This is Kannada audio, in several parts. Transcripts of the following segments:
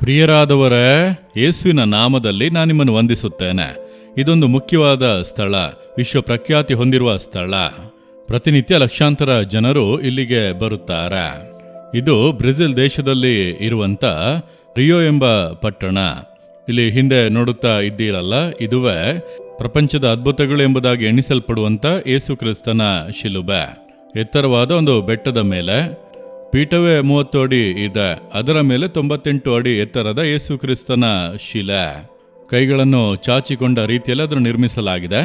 ಪ್ರಿಯರಾದವರೇ, ಯೇಸುವಿನ ನಾಮದಲ್ಲಿ ನಾನು ನಿಮ್ಮನ್ನು ವಂದಿಸುತ್ತೇನೆ. ಇದೊಂದು ಮುಖ್ಯವಾದ ಸ್ಥಳ, ವಿಶ್ವ ಪ್ರಖ್ಯಾತಿ ಹೊಂದಿರುವ ಸ್ಥಳ. ಪ್ರತಿನಿತ್ಯ ಲಕ್ಷಾಂತರ ಜನರು ಇಲ್ಲಿಗೆ ಬರುತ್ತಾರೆ. ಇದು ಬ್ರೆಜಿಲ್ ದೇಶದಲ್ಲಿ ಇರುವಂತ ರಿಯೋ ಎಂಬ ಪಟ್ಟಣ. ಇಲ್ಲಿ ಹಿಂದೆ ನೋಡುತ್ತಾ ಇದ್ದೀರಲ್ಲ, ಇದುವೇ ಪ್ರಪಂಚದ ಅದ್ಭುತಗಳು ಎಂಬುದಾಗಿ ಎಣಿಸಲ್ಪಡುವಂತ ಯೇಸು ಕ್ರಿಸ್ತನ ಶಿಲುಬೆ. ಎತ್ತರವಾದ ಒಂದು ಬೆಟ್ಟದ ಮೇಲೆ ಪೀಠವೇ ಮೂವತ್ತು ಅಡಿ ಇದೆ. ಅದರ ಮೇಲೆ ತೊಂಬತ್ತೆಂಟು ಅಡಿ ಎತ್ತರದ ಯೇಸು ಕ್ರಿಸ್ತನ ಶಿಲೆ. ಕೈಗಳನ್ನು ಚಾಚಿಕೊಂಡ ರೀತಿಯಲ್ಲಿ ಅದನ್ನು ನಿರ್ಮಿಸಲಾಗಿದೆ.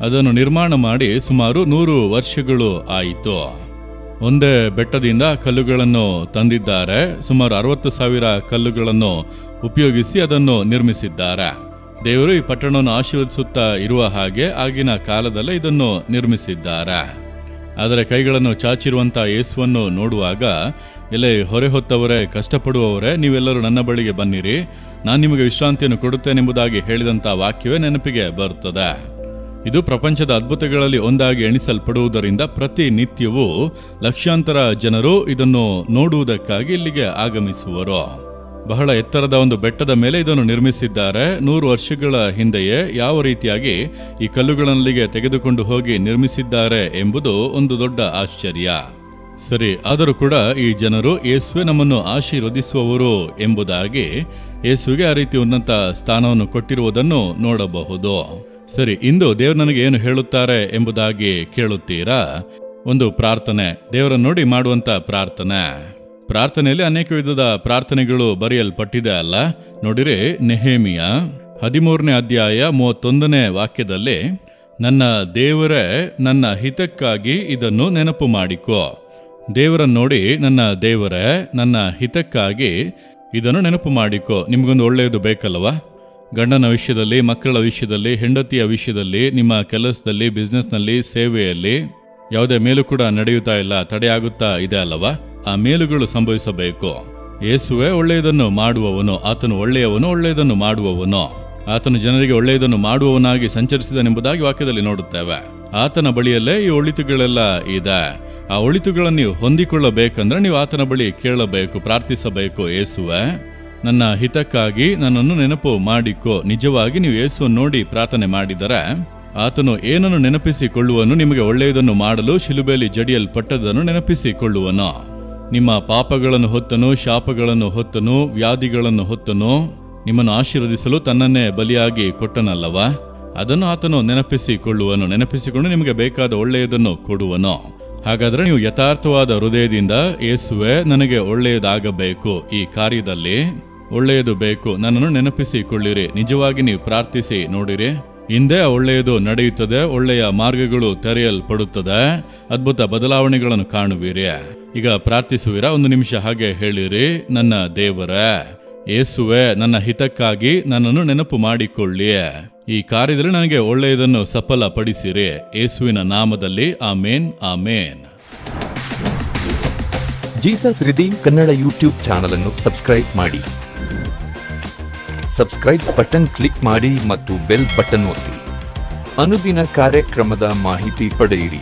ಅದನ್ನು ನಿರ್ಮಾಣ ಮಾಡಿ ಸುಮಾರು ನೂರು ವರ್ಷಗಳು ಆಯಿತು. ಒಂದೇ ಬೆಟ್ಟದಿಂದ ಕಲ್ಲುಗಳನ್ನು ತಂದಿದ್ದಾರೆ. ಸುಮಾರು ಅರವತ್ತು ಸಾವಿರ ಕಲ್ಲುಗಳನ್ನು ಉಪಯೋಗಿಸಿ ಅದನ್ನು ನಿರ್ಮಿಸಿದ್ದಾರೆ. ದೇವರು ಈ ಪಟ್ಟಣವನ್ನು ಆಶೀರ್ವದಿಸುತ್ತಾ ಇರುವ ಹಾಗೆ ಆಗಿನ ಕಾಲದಲ್ಲೇ ಇದನ್ನು ನಿರ್ಮಿಸಿದ್ದಾರೆ. ಆದರೆ ಕೈಗಳನ್ನು ಚಾಚಿರುವಂಥ ಯೇಸುವನ್ನು ನೋಡುವಾಗ, ಎಲೆ ಹೊರೆ ಹೊತ್ತವರೇ ಕಷ್ಟಪಡುವವರೇ, ನೀವೆಲ್ಲರೂ ನನ್ನ ಬಳಿಗೆ ಬನ್ನಿರಿ. ನಾನು ನಿಮಗೆ ವಿಶ್ರಾಂತಿಯನ್ನು ಕೊಡುತ್ತೇನೆಂಬುದಾಗಿ ಹೇಳಿದಂಥ ವಾಕ್ಯವೇ ನೆನಪಿಗೆ ಬರುತ್ತದೆ. ಇದು ಪ್ರಪಂಚದ ಅದ್ಭುತಗಳಲ್ಲಿ ಒಂದಾಗಿ ಎಣಿಸಲ್ಪಡುವುದರಿಂದ ಪ್ರತಿನಿತ್ಯವೂ ಲಕ್ಷಾಂತರ ಜನರು ಇದನ್ನು ನೋಡುವುದಕ್ಕಾಗಿ ಇಲ್ಲಿಗೆ ಆಗಮಿಸುವರು. ಬಹಳ ಎತ್ತರದ ಒಂದು ಬೆಟ್ಟದ ಮೇಲೆ ಇದನ್ನು ನಿರ್ಮಿಸಿದ್ದಾರೆ. ನೂರು ವರ್ಷಗಳ ಹಿಂದೆಯೇ ಯಾವ ರೀತಿಯಾಗಿ ಈ ಕಲ್ಲುಗಳಲ್ಲಿಗೆ ತೆಗೆದುಕೊಂಡು ಹೋಗಿ ನಿರ್ಮಿಸಿದ್ದಾರೆ ಎಂಬುದು ಒಂದು ದೊಡ್ಡ ಆಶ್ಚರ್ಯ. ಸರಿ, ಆದರೂ ಕೂಡ ಈ ಜನರು ಯೇಸುವೆ ನಮ್ಮನ್ನು ಆಶೀರ್ವದಿಸುವವರು ಎಂಬುದಾಗಿ ಯೇಸುವಿಗೆ ಆ ರೀತಿ ಉನ್ನತ ಸ್ಥಾನವನ್ನು ಕೊಟ್ಟಿರುವುದನ್ನು ನೋಡಬಹುದು. ಸರಿ, ಇಂದು ದೇವರು ನನಗೆ ಏನು ಹೇಳುತ್ತಾರೆ ಎಂಬುದಾಗಿ ಕೇಳುತ್ತೀರಾ? ಒಂದು ಪ್ರಾರ್ಥನೆ, ದೇವರನ್ನು ನೋಡಿ ಮಾಡುವಂತ ಪ್ರಾರ್ಥನೆ. ಪ್ರಾರ್ಥನೆಯಲ್ಲಿ ಅನೇಕ ವಿಧದ ಪ್ರಾರ್ಥನೆಗಳು ಬರೆಯಲ್ಪಟ್ಟಿದೆ ಅಲ್ಲ? ನೋಡಿರಿ ನೆಹೇಮಿಯ ಹದಿಮೂರನೇ ಅಧ್ಯಾಯ ಮೂವತ್ತೊಂದನೇ ವಾಕ್ಯದಲ್ಲಿ, ನನ್ನ ದೇವರೇ, ನನ್ನ ಹಿತಕ್ಕಾಗಿ ಇದನ್ನು ನೆನಪು ಮಾಡಿಕೊ. ದೇವರನ್ನು ನೋಡಿ, ನನ್ನ ದೇವರೇ, ನನ್ನ ಹಿತಕ್ಕಾಗಿ ಇದನ್ನು ನೆನಪು ಮಾಡಿಕೊ. ನಿಮಗೊಂದು ಒಳ್ಳೆಯದು ಬೇಕಲ್ವ ಗಂಡನ ವಿಷಯದಲ್ಲಿ, ಮಕ್ಕಳ ವಿಷಯದಲ್ಲಿ, ಹೆಂಡತಿಯ ವಿಷಯದಲ್ಲಿ, ನಿಮ್ಮ ಕೆಲಸದಲ್ಲಿ ಬಿಸ್ನೆಸ್ನಲ್ಲಿ ಸೇವೆಯಲ್ಲಿ ಯಾವುದೇ ಮೇಲೂ ಕೂಡ ನಡೆಯುತ್ತಾ ಇಲ್ಲ, ತಡೆಯಾಗುತ್ತಾ ಇದೆ ಅಲ್ಲವಾ? ಆ ಮೇಲುಗಳು ಸಂಭವಿಸಬೇಕು. ಯೇಸುವೆ ಒಳ್ಳೆಯದನ್ನು ಮಾಡುವವನು, ಆತನು ಒಳ್ಳೆಯವನು, ಒಳ್ಳೆಯದನ್ನು ಮಾಡುವವನು. ಆತನು ಜನರಿಗೆ ಒಳ್ಳೆಯದನ್ನು ಮಾಡುವವನಾಗಿ ಸಂಚರಿಸಿದನೆಂಬುದಾಗಿ ವಾಕ್ಯದಲ್ಲಿ ನೋಡುತ್ತೇವೆ. ಆತನ ಬಳಿಯಲ್ಲೇ ಈ ಒಳಿತುಗಳೆಲ್ಲ ಇದೆ. ಆ ಒಳಿತುಗಳನ್ನು ನೀವು ಹೊಂದಿಕೊಳ್ಳಬೇಕಂದ್ರೆ ನೀವು ಆತನ ಬಳಿ ಕೇಳಬೇಕು, ಪ್ರಾರ್ಥಿಸಬೇಕು, ಯೇಸುವೆ. ನನ್ನ ಹಿತಕ್ಕಾಗಿ ನನ್ನನ್ನು ನೆನಪು ಮಾಡಿಕೋ. ನಿಜವಾಗಿ ನೀವು ಯೇಸುವನ್ನು ನೋಡಿ ಪ್ರಾರ್ಥನೆ ಮಾಡಿದರೆ, ಆತನು ಏನನ್ನು ನೆನಪಿಸಿಕೊಳ್ಳುವನು, ನಿಮಗೆ ಒಳ್ಳೆಯದನ್ನು ಮಾಡಲು ಶಿಲುಬೆಯಲ್ಲಿ ಜಡಿಯಲ್ಪಟ್ಟದನ್ನು ನೆನಪಿಸಿಕೊಳ್ಳುವನು. ನಿಮ್ಮ ಪಾಪಗಳನ್ನು ಹೊತ್ತನು, ಶಾಪಗಳನ್ನು ಹೊತ್ತನು, ವ್ಯಾಧಿಗಳನ್ನು ಹೊತ್ತನು, ನಿಮ್ಮನ್ನು ಆಶೀರ್ವದಿಸಲು ತನ್ನನ್ನೇ ಬಲಿಯಾಗಿ ಕೊಟ್ಟನಲ್ಲವಾ? ಅದನ್ನು ಆತನು ನೆನಪಿಸಿಕೊಳ್ಳುವನು, ನೆನಪಿಸಿಕೊಂಡು ನಿಮಗೆ ಬೇಕಾದ ಒಳ್ಳೆಯದನ್ನು ಕೊಡುವನು. ಹಾಗಾದರೆ ನೀವು ಯಥಾರ್ಥವಾದ ಹೃದಯದಿಂದ ಏಸುವೆ ನನಗೆ ಒಳ್ಳೆಯದಾಗಬೇಕು. ಈ ಕಾರ್ಯದಲ್ಲಿ ಒಳ್ಳೆಯದು ಬೇಕು. ನನ್ನನ್ನು ನೆನಪಿಸಿಕೊಳ್ಳಿರಿ. ನಿಜವಾಗಿ ನೀವು ಪ್ರಾರ್ಥಿಸಿ ನೋಡಿರಿ. ಹಿಂದೆ ಒಳ್ಳೆಯದು ನಡೆಯುತ್ತದೆ, ಒಳ್ಳೆಯ ಮಾರ್ಗಗಳು ತೆರೆಯಲ್ಪಡುತ್ತದೆ. ಅದ್ಭುತ ಬದಲಾವಣೆಗಳನ್ನು ಕಾಣುವಿರಿ. ಈಗ ಪ್ರಾರ್ಥಿಸುವಿರಾ? ಒಂದು ನಿಮಿಷ ಹಾಗೆ ಹೇಳಿರಿ. ನನ್ನ ದೇವರ ಏಸುವೆ ನನ್ನ ಹಿತಕ್ಕಾಗಿ ನನ್ನನ್ನು ನೆನಪು ಮಾಡಿಕೊಳ್ಳಿ. ಈ ಕಾರ್ಯದಲ್ಲಿ ನನಗೆ ಒಳ್ಳೆಯದನ್ನು ಸಫಲಪಡಿಸಿರಿ. ಏಸುವಿನ ನಾಮದಲ್ಲಿ amen amen. Jesus redeem Kannada YouTube channel ಅನ್ನು ಸಬ್ಸ್ಕ್ರೈಬ್ ಮಾಡಿ. ಸಬ್ಸ್ಕ್ರೈಬ್ ಬಟನ್ ಕ್ಲಿಕ್ ಮಾಡಿ ಮತ್ತು ಬೆಲ್ ಬಟನ್ ಒತ್ತಿ. ಅನುದಿನ ಕಾರ್ಯಕ್ರಮದ ಮಾಹಿತಿ ಪಡೆಯಿರಿ.